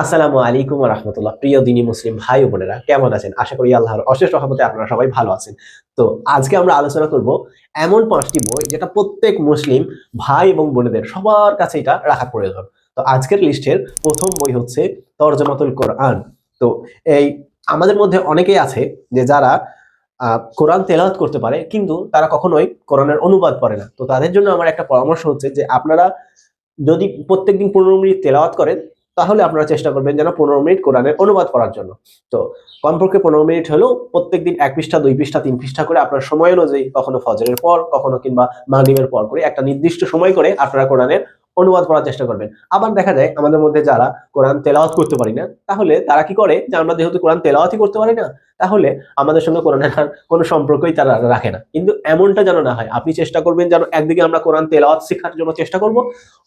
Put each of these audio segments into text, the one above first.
আসসালামু আলাইকুম রহমতুল্লাহ প্রিয় দিনী মুসলিম ভাই বোনেরা, কেমন আছেন? আশা করি আল্লাহর অশেষ রহমতে আপনারা সবাই ভালো আছেন। তো আজকে আমরা আলোচনা করব এমন পাঁচটি বই যেটা প্রত্যেক মুসলিম ভাই এবং বোনেদের সবার কাছে এটা রাখা প্রয়োজন। তো আজকের লিস্টের প্রথম বই হচ্ছে তর্জমাতুল কোরআন। তো এই আমাদের মধ্যে অনেকেই আছে যে যারা কোরআন তেলাওয়াত করতে পারে, কিন্তু তারা কখনোই কোরআনের অনুবাদ করে না। তো তাদের জন্য আমার একটা পরামর্শ হচ্ছে যে আপনারা যদি প্রত্যেকদিন পনেরো মিনিট তেলাওয়াত করেন তাহলে আপনারা চেষ্টা করবেন যেন পনেরো মিনিট কোরআনের অনুবাদ করার জন্য। তো কমপক্ষে পনেরো মিনিট হলেও প্রত্যেকদিন এক পৃষ্ঠা, দুই পৃষ্ঠা, তিন পৃষ্ঠা করে আপনার সময় অনুযায়ী কখনো ফজরের পর, কখনো কিংবা মাগরিবের পর করে একটা নির্দিষ্ট সময় করে আপনারা কোরআনের অনুবাদ করার চেষ্টা করবেন। আবার দেখা যায় আমাদের মধ্যে যারা কোরআন তেলাওয়াত করতে পারি না, তাহলে তারা কি করে যে আমরা যেহেতু কোরআন তেলাওয়াতই করতে পারি না, তাহলে আমাদের সঙ্গে কোরআনের আর কোনো সম্পর্কই তারা রাখে না। কিন্তু এমনটা যেন না হয়, আপনি চেষ্টা করবেন যেন একদিকে আমরা কোরআন তেলাওয়াত শেখার জন্য চেষ্টা করব,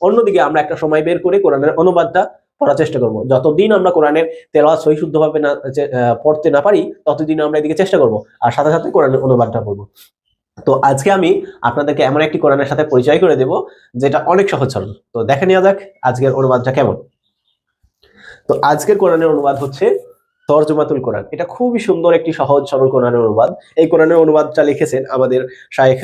অন্যদিকে আমরা একটা সময় বের করে কোরআনের অনুবাদটা পড়ার চেষ্টা করব। যতদিন আমরা কোরআনের তেলাওয়াত সহি শুদ্ধভাবে না পড়তে না পারি, ততদিন আমরা এদিকে চেষ্টা করব। আর সাথে সাথে কোরআনের অনুবাদটা পড়ব তো আজকে আমি আপনাদেরকে এমন একটি কোরআনের সাথে পরিচয় করে দেব, যেটা অনেক সহজ সরল। তো দেখে নেওয়া যাক আজকের অনুবাদটা কেমন। তো আজকের কোরআনের অনুবাদ হচ্ছে তর্জমাতুল কোরআন। এটা খুবই সুন্দর একটি সহজ সরল কোরআনের অনুবাদ। এই কোরআনের অনুবাদটা লিখেছেন আমাদের শায়েখ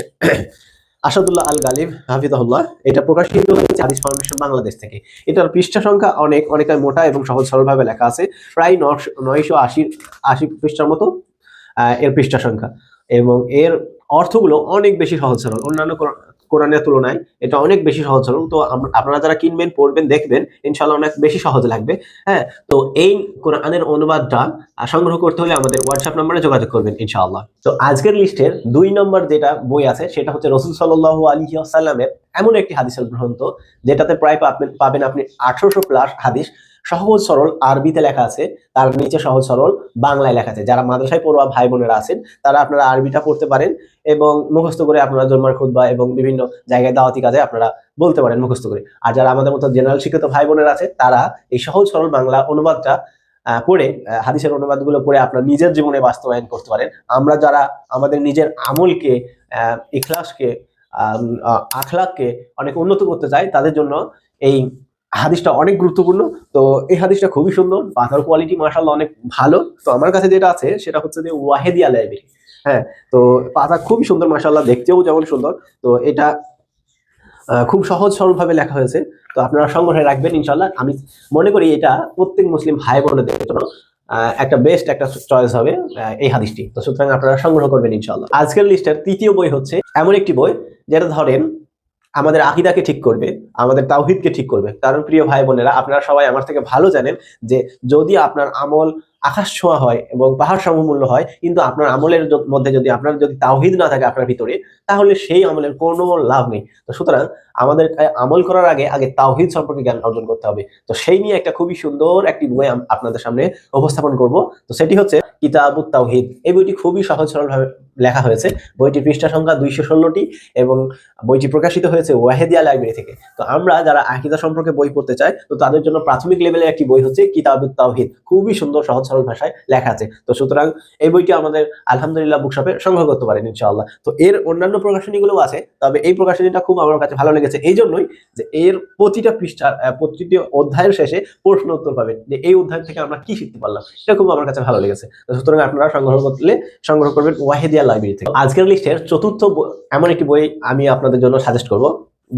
আসাদুল্লাহ আল গালিব হাফিজাহুল্লাহ, এটা প্রকাশিত হয়েছে হাদিস ফাউন্ডেশন বাংলাদেশ থেকে। এটার পৃষ্ঠা সংখ্যা অনেক অনেকটাই মোটা এবং সহজ সরলভাবে লেখা আছে, প্রায় নয়শো আশি আশি পৃষ্ঠার মতো এর পৃষ্ঠা সংখ্যা। এবং এর অর্থগুলো অনেক বেশি সহজ সরল। অন্যান্য কোরআনের তুলনায় এটা অনেক বেশি সহজ সরল তো আপনারা যারা কিনবেন, পড়বেন, দেখবেন ইনশাল্লাহ অনেক বেশি সহজ লাগবে। হ্যাঁ তো এই কোরআনের অনুবাদটা সংগ্রহ করতে হলে আমাদের হোয়াটসঅ্যাপ নম্বরে যোগাযোগ করবেন, ইনশাআল্লাহ। তো আজকের লিস্টের দুই নম্বর যেটা বই আছে, সেটা হচ্ছে রসুল সাল্লাহ আলী আসাল্লামের এমন একটি হাদিসের গ্রন্থ, যেটাতে প্রায় পাবেন পাবেন আপনি আঠারোশো প্লাস হাদিস। সহজ সরল আরবিতে লেখা আছে, তার নিচে সহজ সরল বাংলায় লেখা আছে। যারা মাদ্রাসায় পড়ুয়া ভাই বোনেরা আছেন, তারা আপনারা আরবিটা পড়তে পারেন এবং মুখস্থ করে আপনারা জন্মার খুদ্া এবং বিভিন্ন জায়গায় দাওয়াতি কাজে আপনারা বলতে পারেন মুখস্থ করে। আর যারা আমাদের মতো জেনারেল শিক্ষিত ভাই বোনেরা আছে, তারা এই সহজ সরল বাংলা অনুবাদটা পড়ে হাদিসের অনুবাদগুলো পড়ে আপনার নিজের জীবনে বাস্তবায়ন করতে পারেন। আমরা যারা আমাদের নিজের আমলকে ইখলাসকে আখলাককে অনেক উন্নত করতে চাই, তাদের জন্য এই হাদিসটা অনেক গুরুত্বপূর্ণ। তো এই হাদিসটা খুবই সুন্দর। পাতার কোয়ালিটি মার্শাল্লাহ অনেক ভালো। তো আমার কাছে যেটা আছে, সেটা হচ্ছে যে ওয়াহেদিয়া লাইব্রেরি হ্যাঁ তো পাতা খুবই সুন্দর মার্শাল্লাহ দেখতেও যেমন সুন্দর। তো এটা খুব সহজ সরলভাবে লেখা হয়েছে। তো আপনারা সংগ্রহে রাখবেন ইনশাল্লাহ আমি মনে করি এটা প্রত্যেক মুসলিম ভাই বোনদের জন্য একটা বেস্ট একটা চয়েস হবে এই হাদিসটি। তো সুতরাং আপনারা সংগ্রহ করবেন ইনশাল্লাহ আজকের লিস্টের তৃতীয় বই হচ্ছে, এমন একটি বই, যেটা ধরেন আমাদের আকিদাকে ঠিক করবে, আমাদের তাওহিদকে ঠিক করবে। কারণ প্রিয় ভাই বোনেরা, আপনারা সবাই আমার থেকে ভালো জানেন যে যদি আপনার আমল আকাশ ছোঁয়া হয় এবং পাহাড় সমমূল্য হয়, কিন্তু আপনার আমলের মধ্যে যদি আপনার যদি তাওহিদ না থাকে আপনার ভিতরে, তাহলে সেই আমলের কোনো লাভ নেই। তো সুতরাং আমাদের আমল করার আগে আগে তাওহিদ সম্পর্কে জ্ঞান অর্জন করতে হবে। তো সেই নিয়ে একটা খুবই সুন্দর একটি বই আপনাদের সামনে উপস্থাপন করব। তো সেটি হচ্ছে কিতাবুত তাওহিদ। এই বইটি খুবই সহজ সরলভাবে লেখা হয়েছে। বইটির পৃষ্ঠা সংখ্যা দুইশো ষোলোটি এবং বইটি প্রকাশিত হয়েছে ওয়াহেদিয়া লাইব্রেরি থেকে। তো আমরা যারা আকিদা সম্পর্কে বই পড়তে চাই, তো তাদের জন্য প্রাথমিক লেভেলের একটি বই হচ্ছে কিতাবুত তাওহিদ। খুবই সুন্দর, সহজ, সরল ভাষায় লেখা আছে। তো সুতরাং এই বইটি আমাদের আলহামদুলিল্লাহ বুকশপে সংগ্রহ করতে পারেন ইনশাআল্লাহ। তো এর অন্যান্য প্রকাশনীগুলো আছে, তবে এই প্রকাশনীটা খুব আমার কাছে ভালো লেগেছে। এই জন্যই যে এর প্রতিটা পৃষ্ঠা প্রতিটি অধ্যায়ের শেষে প্রশ্ন উত্তর পাবেন যে এই অধ্যায় থেকে আমরা কি শিখতে পারলাম, এটা খুব আমার কাছে ভালো লেগেছে। সুতরাং আপনারা সংগ্রহ করলে, সংগ্রহ করবেন ওয়াহেদিয়া লাইব্রেরি থেকে। আজকের লিস্টের চতুর্থ এমন একটি বই আমি আপনাদের জন্য সাজেস্ট করব।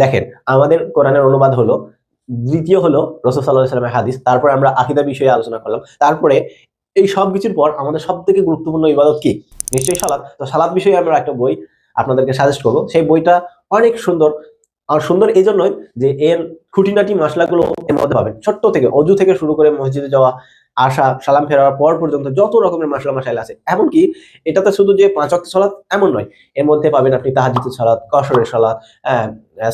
দেখেন, আমাদের কোরআনের অনুবাদ হলো, দ্বিতীয় হলো রসুল সাল্লাহ সাল্লামের হাদিস, তারপরে আমরা আকিদা বিষয়ে আলোচনা করলাম। তারপরে এই সব কিছুর পর আমাদের সব থেকে গুরুত্বপূর্ণ ইবাদত কি? নিশ্চয়ই সালাদ তো সালাদ বিষয়ে আমরা একটা বই আপনাদেরকে সাজেস্ট করব। সেই বইটা অনেক সুন্দর। আর সুন্দর এই জন্যই যে এর খুঁটিনাটি মশলাগুলো এর মধ্যে পাবেন। ছোট্ট থেকে, অজু থেকে শুরু করে মসজিদে যাওয়া আসা সালাম ফেরার পর পর্যন্ত যত রকমের মাসলা মাসাইল আছে, এমনকি এটাতে শুধু যে পাঁচ অক্ট সালাত এমন নয়, এর মধ্যে পাবেন আপনি তাহাজিতের সালাত, কসরের সালাত হ্যাঁ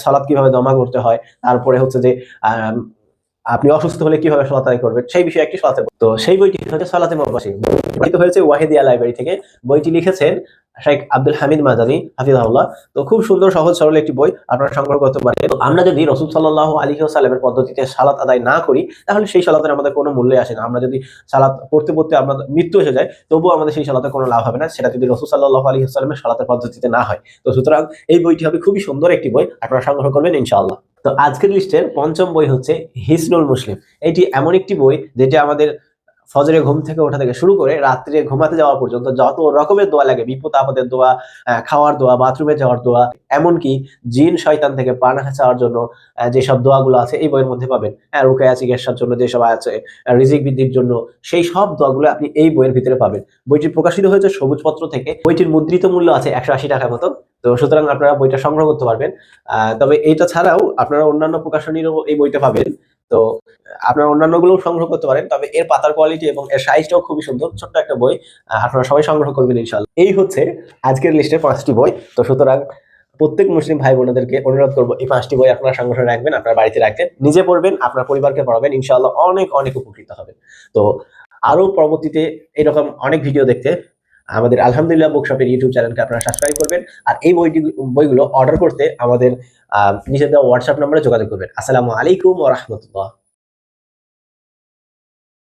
সালাত কীভাবে জমা করতে হয়, তারপরে হচ্ছে যে আপনি অসুস্থ হলে কীভাবে সালাত আদায় করবেন, সেই বিষয়ে একটি সলাতে তো সেই বইটি হচ্ছে সালাতে মবাসী বইটি হয়েছে ওয়াহিদিয়া লাইব্রেরি থেকে। বইটি লিখেছেন শেখ আব্দুল হামিদ মাদানী, হাফিজাহুল্লাহ। তো খুব সুন্দর, সহজ, সরল একটি বই আপনারা সংগ্রহ করতে পারেন। তো আমরা যদি রসুল সাল্লাহ আলী সাল্লামের পদ্ধতিতে সালাত আদায় না করি, তাহলে সেই সালাতের আমাদের কোনো মূল্যে আসে না। আমরা যদি সালাত পড়তে পড়তে আমাদের মৃত্যু এসে যায়, তবুও আমাদের সেই সালাতে কোনো লাভ হবে না। সেটা যদি রসুল সাল্লাহ আলী সাল্লামের সালাতের পদ্ধতিতে না হয়। তো সুতরাং এই বইটি হবে খুবই সুন্দর একটি বই, আপনারা সংগ্রহ করবেন ইনশাআল্লাহ। তো আজকের লিস্টের পঞ্চম বই হচ্ছে হিসনুল মুসলিম। এটি এমন একটি বই যেটি আমাদের ফজরে ঘুম থেকে ওঠা থেকে শুরু করে রাত্রে ঘুমাতে যাওয়া পর্যন্ত যত রকমের দোয়া লাগে, বিপদ আপদের দোয়া খাওয়ার দোয়া বাথরুমে যাওয়ার দোয়া, এমনকি জিন শয়তান থেকে পানা চাওয়ার জন্য যেসব দোয়াগুলো আছে এই বইয়ের মধ্যে পাবেন। হ্যাঁ রুকায়া, চিকিৎসার জন্য যেসব আছে, রিজিক বৃদ্ধির জন্য, সেই সব দোয়াগুলো আপনি এই বইয়ের ভিতরে পাবেন। বইটি প্রকাশিত হয়েছে সবুজ পত্র থেকে। বইটির মুদ্রিত মূল্য আছে একশো আশি টাকার মতো। তো সুতরাং আপনারা বইটা সংগ্রহ করতে পারবেন। তবে এইটা ছাড়াও আপনারা অন্যান্য প্রকাশনীরও এই বইটা পাবেন। তো আপনারা অন্যান্যগুলো সংগ্রহ করতে পারেন, তবে এর পাতার কোয়ালিটি এবং এর সাইজটাও খুবই সুন্দর, ছোট্ট একটা বই আপনারা সবাই সংগ্রহ করবেন ইনশাল্লাহ এই হচ্ছে আজকের লিস্টের পাঁচটি বই, তো সুতরাং প্রত্যেক মুসলিম ভাই বোনদেরকে অনুরোধ করব, এই পাঁচটি বই আপনারা সংগ্রহ রাখবেন, আপনার বাড়িতে রাখবেন নিজে পড়বেন, আপনার পরিবারকে পড়াবেন, ইনশাআল্লাহ অনেক অনেক উপকৃত হবেন তো আরও পরবর্তীতে এরকম অনেক ভিডিও দেখতে আমাদের আলহামদুলিল্লাহ বুকশপের ইউটিউব চ্যানেলকে আপনারা সাবস্ক্রাইব করবেন। আর এই বইটি, বইগুলো অর্ডার করতে আমাদের নিজেদের হোয়াটসঅ্যাপ নম্বরে যোগাযোগ করবেন। আসসালামু আলাইকুম ও রাহমাতুল্লাহ।